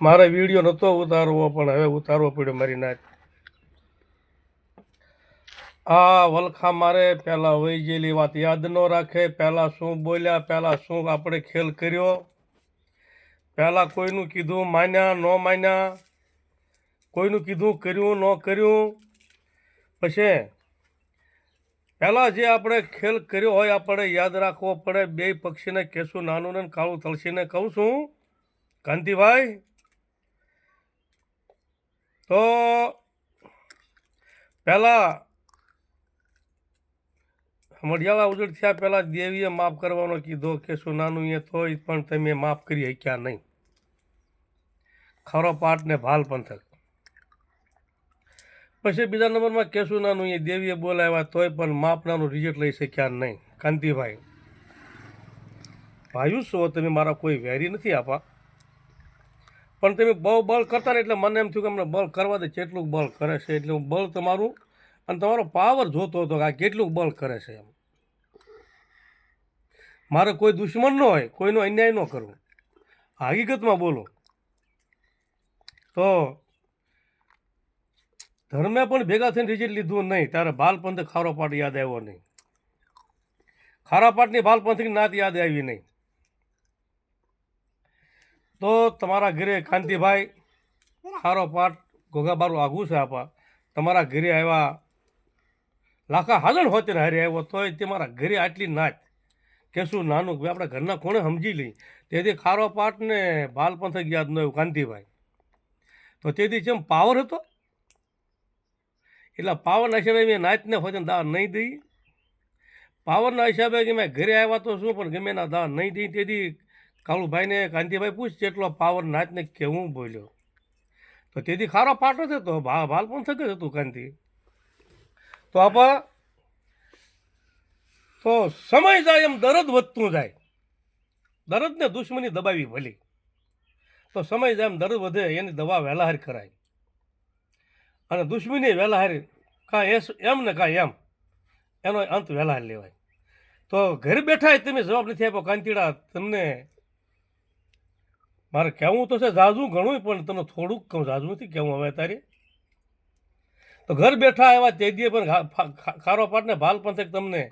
મારે વીડિયો નહોતો ઉતારવો, પણ હવે ઉતારવો પડ્યો મારી નાચ આ વલખા મારે પહેલાં વહી ગયેલી વાત યાદ ન રાખે. પહેલાં શું બોલ્યા પહેલાં શું આપણે ખેલ કર્યો. પહેલાં કોઈનું કીધું માન્યા, ન માન્યા. કોઈનું કીધું કર્યું, ન કર્યું. પછી પહેલાં જે આપણે ખેલ કર્યો હોય આપણે યાદ રાખવો પડે. બે પક્ષીને કેશું, નાનું ને કાળું તળસીને કહું છું. કાંતિભાઈ તો પહેલાં મઢિયાળા ઉજળ થયા પહેલાં દેવીએ માફ કરવાનો કીધો કે સુનાનું નાનું એ તોય પણ તમે માફ કરી શક્યા નહીં. ખરો પાટ ને ભાલ પંથક. પછી બીજા નંબરમાં કેશું નાનું એ દેવીએ બોલાવ્યા તોય પણ માપનાનું રિઝલ્ટ લઈ શક્યા નહીં. કાંતિભાઈ, ભાઈ, શું તમે મારા કોઈ વેરી નથી આપા? પણ તમે બહુ બળ કરતા ને એટલે મને એમ થયું કે અમને બળ કરવા દે કેટલું બળ કરે છે એટલે હું બળ તમારું. અને તમારો પાવર જોતો હતો કે આ કેટલું બળ કરે છે એમ. મારે કોઈ દુશ્મન ન હોય, કોઈનો અન્યાય ન કરવો. હકીકતમાં બોલો. તો ધર્મે પણ ભેગા થઈને રિઝલ્ટ લીધું નહીં તારે બાલપંથ ખારો પાટ યાદ આવ્યો નહીં. ખારા પાટની બાલપંથની નાત યાદ આવી નહીં. તો તમારા ઘરે કાંતિભાઈ, સારો પાટ ઘોઘાબારું આઘું છે આપા. તમારા ઘરે આવ્યા લાખા હાજર હોતે હારે આવ્યો તોય તે મારા ઘરે આટલી નાચ કે શું નાનું કે આપણા ઘરના કોણે સમજી લઈ તેથી ખારો પાટ ને બાલપંથક યાદ ન આવ્યું કાંતિભાઈ. તો તેથી જેમ પાવર હતો? એટલે પાવરના હિસાબે મેં નાચને હોય દાવા નહીં દઈ પાવરના હિસાબે કે મેં ઘરે આવ્યા તો શું, પણ ગમે ના દાવા નહીં દઈ તેથી કાળુભાઈને કાંતિભાઈ પૂછ જેટલો પાવર નાચને કેવું બોલ્યો? તો તેથી ખારો પાટો થતો હતો ભા બાલપંથક જ હતું કાંતિ. તો આપા, તો સમય જાય એમ દરદ વધતું જાય. દરદને દુશ્મની દબાવી ભલી. તો સમય જાય એમ દરદ વધે, એની દવા વહેલાહાર કરાય. અને દુશ્મની વહેલાહાર કાં એસ, એમ ને કાં એમ, એનો અંત વહેલાહાર લેવાય. તો ઘરે બેઠા તમે જવાબ નથી આપ્યો, કાંતીડા, તમને મારે કહેવું તો છે ઝાઝું ઘણું પણ તમને થોડુંક કહું ઝાઝું નથી કહેવું હવે તારે. તો ઘર બેઠા એવા તે દીએ પણ ખારો પાટને ભાલ પંથક તમને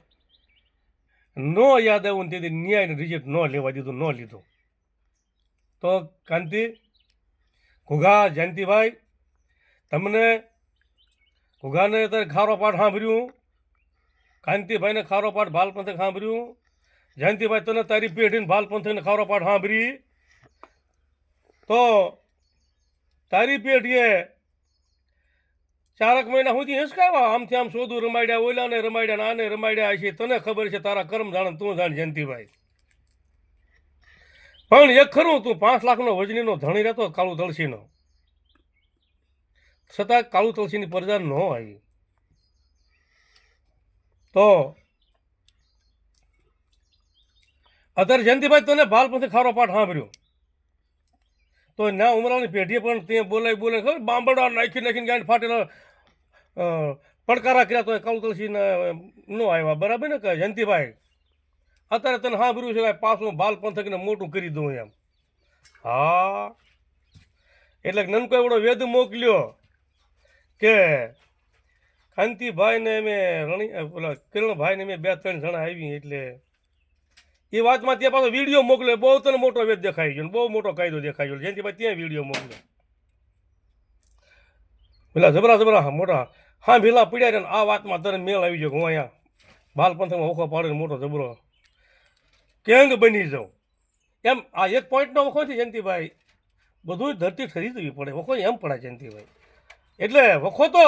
ન યાદ આવ્યું તેથી ન્યાયને રિઝલ્ટ ન લેવા દીધું, ન લીધું. તો કાંતિ, ઘુઘા, જયંતિભાઈ, તમને ઘુઘાને અત્યારે ખારો પાઠ સાંભળ્યું, કાંતિભાઈને ખારો પાઠ ભાલ પંથક સાંભળ્યું, જયંતિભાઈ તને તારી પેઢીને ભાલ પંથકને ખારો પાઠ સાંભળી. તો તારી પેઢીએ ચારક મહિના સુધી હિંસકાવા આમથી આમ શોધું રમાડ્યા, ઓલાને રમાડ્યા આને રમાડ્યા છે તને ખબર છે તારા કર્મ જાણે તું જાણ જયંતિભાઈ. પણ એક ખરું, તું પાંચ લાખનો વજનીનો ધણી રહેતો કાળુ તળસીનો છતાં કાળુ તલસીની પરજા ન આવી. તો અત્યારે જયંતિભાઈ તને બાલ પછી ખારો પાઠ સાંભળ્યો. તો ના ઉમરાની પેઢીએ પણ ત્યાં બોલાવી બોલે ખબર? બાંબડા નાખી નાખીને ગાંઠ ફાટેલા પડકારા કર્યા તો કાળુ તુલસીને ન આવ્યા. બરાબર ને કે જયંતિભાઈ, અત્યારે તને સાંભળ્યું છે પાછું બાલ પંથકને મોટું કરી દઉં એમ. હા. એટલે નનકો એવડો વેદ મોકલ્યો કે કાંતિભાઈને મેં રણી પેલા કિરણભાઈને મેં બે ત્રણ જણા આવી એટલે એ વાતમાં ત્યાં પાછો વીડિયો મોકલે, બહુ તને મોટો વેદ દેખાઈ ગયો બહુ મોટો કાયદો દેખાઈ ગયો. ભાઈ ત્યાં વીડિયો મોકલે. પેલા જબરા જબરા મોટા હા, ભીલા પીડ્યા છે આ વાતમાં તને મેળ આવી ગયો હું અહીંયા બાલપંથમાં ઓખો પાડીને મોટો જબરો. કેંગ બની જાઉં. એમ, આ એક પોઈન્ટનો વખો છે જયંતિભાઈ બધું ધરતી ખરીદવી પડે. વખો એમ પડે જયંતિભાઈ એટલે વખો તો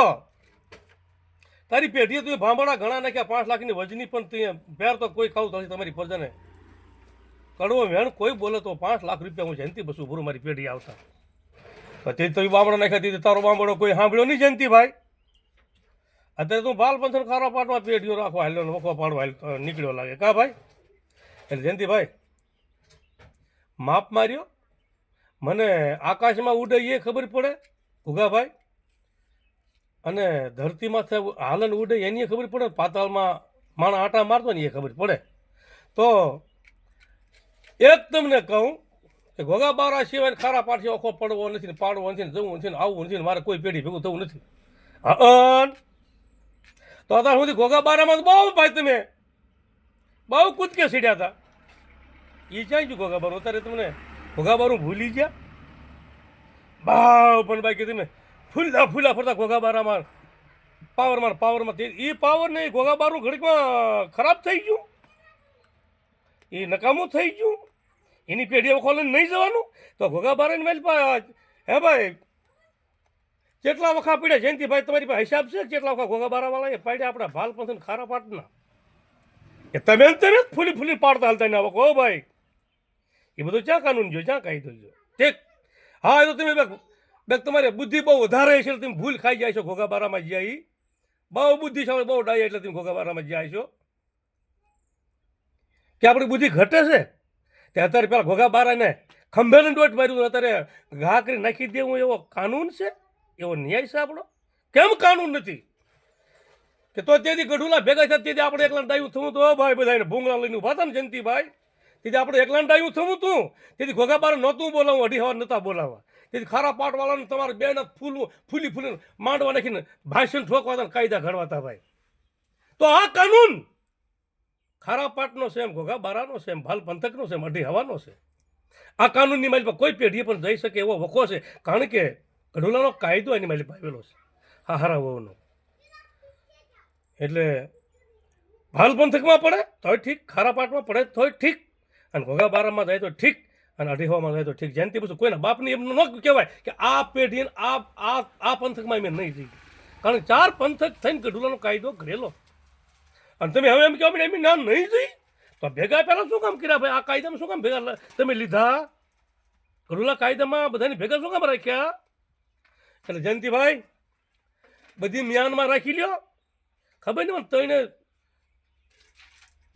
તારી પેઢીએ તું ભાંભળા ઘણા નાખ્યા, પાંચ લાખની વજની પણ તું પહેર તો કોઈ ખાવું નથી તમારી પ્રજાને કડવો વેણ કોઈ બોલે તો પાંચ લાખ રૂપિયા હું જયંતિ બસું ભરું, મારી પેઢી આવતા. તો તે તો બામણો નાખ્યા દીધી તારો બામણો કોઈ સાંભળ્યો નહીં જયંતિભાઈ અત્યારે તું બાલ પંથર ખારો પાડવા પેઢીઓ રાખવા હાલ્યો ને વખો પાડવા નીકળ્યો લાગે. કા ભાઈ? એટલે જયંતિભાઈ માપ માર્યો, મને આકાશમાં ઉડે એ ખબર પડે ઉગાભાઈ અને ધરતીમાંથી હાલન ઉડે એની ખબર પડે, પાતાળમાં માણા આટા મારતો ને એ ખબર પડે. તો એક તમને કહું, કે ઘોઘા બારા સિવાય ખારા પાઠી ઓખો પડવો નથી પાડવો નથી ને જવું નથી ને આવવું નથી મારે કોઈ પેઢી ભેગું થવું નથી. અન તો અત્યાર સુધી ઘોઘા બારામાં બહુ ભાઈ તમે. બહુ કૂદકે સીડ્યા હતા. એ જાય ગયું ઘોઘા બારું અત્યારે તમને ઘોઘા બારું ભૂલી ગયા? બાવ પણ બાકી તમે ફૂલા ફૂલા ફરતા ઘોઘા બારામાં પાવરમાં પાવરમાં એ પાવર નહીં ઘોઘા બારું ઘડીકમાં ખરાબ થઈ ગયું. એ નકામું થઈ ગયું. એની પેઢી ખોલીને નહીં જવાનું? તો ઘોઘા બારાની મેલ હે ભાઈ કેટલા વખા પડ્યા જયંતિભાઈ તમારી પાસે હિસાબ છે? કેટલા વખા ઘોઘા બારાવાળા એ પાડ્યા આપણા ભાલ પંથન ખારા પાટના. એ તમે તમે ફૂલી ફૂલી પાડતા હાલતા ના વખો ભાઈ. એ બધું ક્યાં કાનૂન જો ક્યાં કાયદો જો ઠીક. હા, એ તો તમે બે તમારી બુદ્ધિ બહુ વધારે છે તમે ભૂલ ખાઈ જાય છો ઘોઘા બારામાં જાય બહુ બહુ છે બહુ ડાય એટલે તમે ઘોઘા બારામાં જાય છો. કે આપણી બુદ્ધિ ઘટે છે? તે અત્યારે પેલા ઘોઘા બારાને ખંભેને ડોટ માર્યું. અત્યારે ઘા કરી નાખી દેવું એવો કાનૂન છે? એવો ન્યાય છે આપણો? કેમ કાનૂન નથી? કે તો તેથી ગઢુલા ભેગા થયા, તેથી આપણે એકલા ડાયું થવું તો ભાઈ બધાને ભૂંગળા લઈને ઊભા હતા ને જયંતિભાઈ. તેથી આપણે એકલા ડાયું થવું તું. તેથી ઘોઘા બાર નહોતું બોલાવું અઢી હવા નહોતા બોલાવવા. તેથી ખારા પાટવાળાને તમારે બે ના ફૂલ ફૂલી ફૂલી માંડવા નાખીને ભાષણ ઠોકવાતા કાયદા ઘડવાતા ભાઈ. તો આ કાનૂન ખારા પાટનો છે એમ ઘોઘા બારાનો છે એમ ભાલ પંથકનો છે એમ, અઢી હવાનો છે. આ કાનૂનની પાસે કોઈ પેઢી પણ જઈ શકે એવો વખો છે, કારણ કે ગઢોલાનો કાયદો એની પાસે આવેલો છે હા હારા વહુનો. એટલે ભાલ પંથકમાં પડે તોય ઠીક ખારા પાટમાં પડે તોય ઠીક, અને ઘોઘા બારામાં જાય તો ઠીક, અને અઢીવામાં જાય તો ઠીક. જયંતિ પછી, કોઈના બાપની એમ ન કહેવાય કે આ પેઢીને આ આ પંથકમાં મેં નહીં જઈ કારણ કે ચાર પંથક થઈને ગઢુલાનો કાયદો ઘડેલો અને તમે હવે એમ કહો એમ નામ નહીં જઈ? તો ભેગા પહેલાં શું કામ કર્યા? ભાઈ, આ કાયદામાં શું કામ ભેગા તમે લીધા? ગઢુલા કાયદામાં બધાને ભેગા શું કામ રાખ્યા? એટલે જયંતિભાઈ, બધી મ્યાનમાં રાખી લ્યો. ખબર નહીં મને તઈને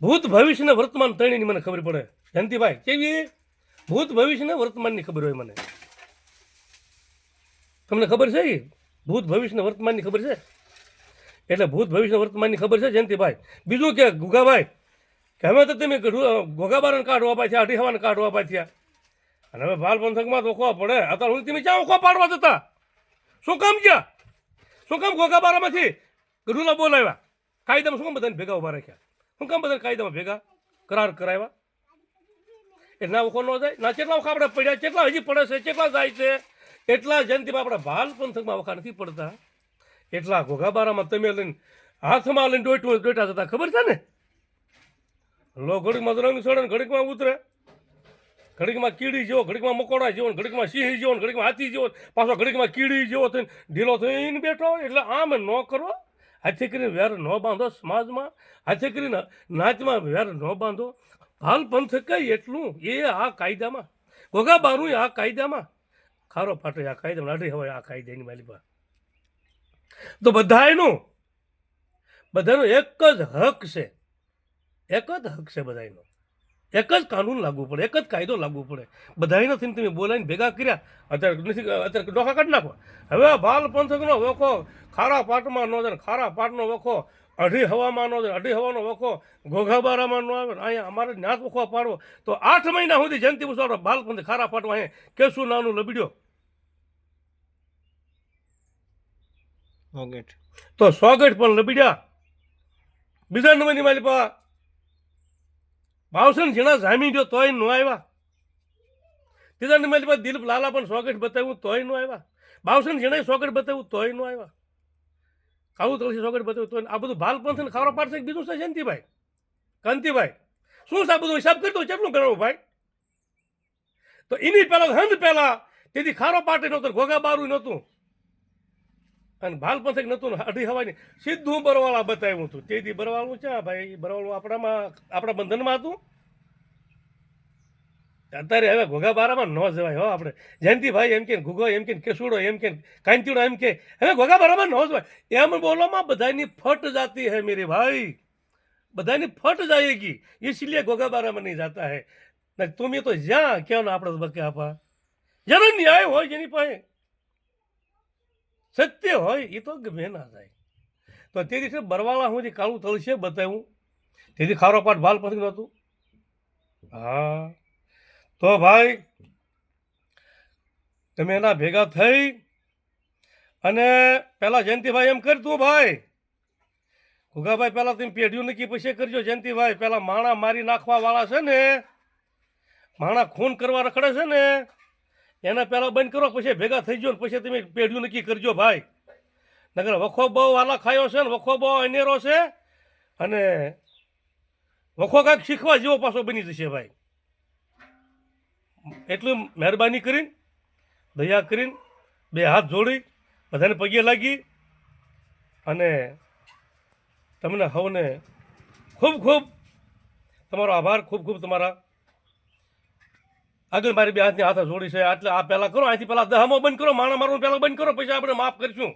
ભૂત ભવિષ્ય ને વર્તમાન ત્રણેયની મને ખબર પડે. જયંતિભાઈ, કેવી? ભૂત ભવિષ્ય ને વર્તમાનની ખબર હોય મને. તમને ખબર છે ભૂત ભવિષ્ય ને વર્તમાનની ખબર છે? એટલે ભૂત ભવિષ્ય વર્તમાનની ખબર છે જયંતિભાઈ. બીજું કે, ગુગાભાઈ કે હવે તો તમે ગોગાબારને કાઢવા પાછા અઢી હવાને કાઢવા પાછ્યા અને હવે બાલ પંથકમાં તો ખોવા પડે. અત્યારે હું તમે ક્યાં ઓખો પાડવા જતા? શું કામ ગયા? શું કામ ગોગાબારામાંથી ગઢુલા બોલાવ્યા? કાયદામાં શું કામ બધાને ભેગા ઊભા રાખ્યા? શું કામ બધા કાયદામાં ભેગા કરાર કરાવ્યા? એ ના વખો ન જાય? ના કેટલા ઓખા આપણે પડ્યા કેટલા હજી પડે છે કેટલા જાય છે, એટલા જયંતિમાં આપણા ભાલ પંથકમાં વખા નથી પડતા. એટલા ઘોઘાબારામાં તમે લઈને હાથમાં લઈને ડોટું ડોટા જતા ખબર છે ને? લો, ઘડીકમાં રંગ ચડે ઘડીકમાં ઉતરે. ઘડીકમાં કીડી જેવો, ઘડીકમાં મકોડા જેવો ઘડીકમાં સિંહ જેવો ઘડીકમાં હાથી જેવો. પાછો ઘડીકમાં કીડી જેવો થઈને ઢીલો થઈને બેઠો એટલે આમ ન કરો. હાથે કરીને વેર ન બાંધો સમાજમાં. હાથે કરીને નાચમાં વેર ન બાંધો. હાલ પંથ કઈ એટલું? એ આ કાયદામાં. ગોગા બારું આ કાયદામાં. ખારો ફાટે આ કાયદામાં અઢી હોય આ કાયદાની માલી પાસે તો બધાયનું. બધાનો એક જ હક છે. એક જ હક છે બધાયનો. એક જ કાનૂન લાગુ પડે, એક જ કાયદો લાગુ પડે. બધાય નથી તમે બોલાવીને ભેગા કર્યા, અત્યારે નથી, અત્યારે ડોખા કાઢી નાખવા હવે બાલ પંથકનો વખો, ખારા પાટમાં ન જાય ખારા પાટનો વખો, અઢી હવામાં ન જાય અઢી હવાનો વખો, ઘોઘાબારામાં નો આવે, અહીંયા અમારે જ્ઞાત વખો પાડવો. તો આઠ મહિના સુધી જયંતિ મુસાડો બાલ પંથ ખારા પાટમાં અહીંયા કેશું નાનું લબડ્યો. ઓકે તો સ્વાગત પણ લબડ્યા બીજા નંબરની મારી પા. ભાવસન જેના જામી ગયો તોય ન આવ્યા. ત્રીજા નંબરની પા દિલીપ લાલા પણ સ્વાગત બતાવ્યું તોય ન આવ્યા. ભાવસન જેણે સ્વાગત બતાવ્યું તોય ન આવ્યા. કાળું તુલસી સ્વાગત બતાવ્યું તોય આ બધું ભાલપંથ ને ખાવા પાડશે બીજું છે જયંતિભાઈ કાંતિભાઈ, શું સાહેબ બધું હિસાબ કરતો કેટલું કરવું ભાઈ? તો એની પહેલા હંદ પહેલા તેથી ખારો પાટે નહોતો ઘોઘા બારું નહોતું. અને ભાલ પંથક નતું ને, અઢી હવાની સીધું બરવાળા બતાવ્યું હતું. તેથી બરવાળું છે ભાઈ બરવાળું આપણામાં, આપણા બંધનમાં હતું. અત્યારે હવે ઘોઘા બારામાં ન જવાય હો આપણે. જયંતિભાઈ એમ કે ઘુઘો એમ કે કેસુડો એમ કે કાંતિડો એમ કે, હવે ઘોઘા બારામાં ન જવાય. એમ બોલોમાં બધાની ફટ જાતી હે મેરે ભાઈ. બધાની ફટ જાયેગી ઇસીલીએ ઘોઘા બારામાં નહીં જાતા હે. ને તમે તો જ્યાં ક્યાં આપણે બકે આપા. જેનો ન્યાય હોય જેની પાસે. સત્ય હોય એ તો ગમે ના થાય તો તે દિવસે બરવાળા સુધી કાળું તળશે બતાવ્યું. તેથી ખારો પાઠ ભાલ પસંદ નહોતું હા. તો ભાઈ, તમે એના ભેગા થઈ અને પેલા જયંતિભાઈ એમ કરતું ભાઈ. ઘુગાભાઈ પહેલાં તમે પેઢ્યું નક્કી પછી કરજો. જયંતિભાઈ, પેલા માણા મારી નાખવા વાળા છે ને, માણા ખૂન કરવા રખડે છે ને એને પહેલાં બંધ કરો, પછી ભેગા થઈ જાઓ પછી તમે પેઢ્યું નક્કી કરજો ભાઈ. નગર વખો બહુ વાલા ખાયો છે ને વખો બહુ અનેરો છે અને વખો કાંઈક શીખવા જેવો પાછો બની જશે ભાઈ. એટલું મહેરબાની કરીને, દયા કરીને, બે હાથ જોડી, બધાને પગે લાગી અને તમને હવને ખૂબ ખૂબ તમારો આભાર, ખૂબ ખૂબ તમારા આગળ મારી બે હાથની હાથ જોડી છે. એટલે આ પહેલાં કરો, અહીંથી પહેલાં દહામો બંધ કરો, માણા મારવાનું પહેલાં બંધ કરો, પછી આપણે માફ કરીશું.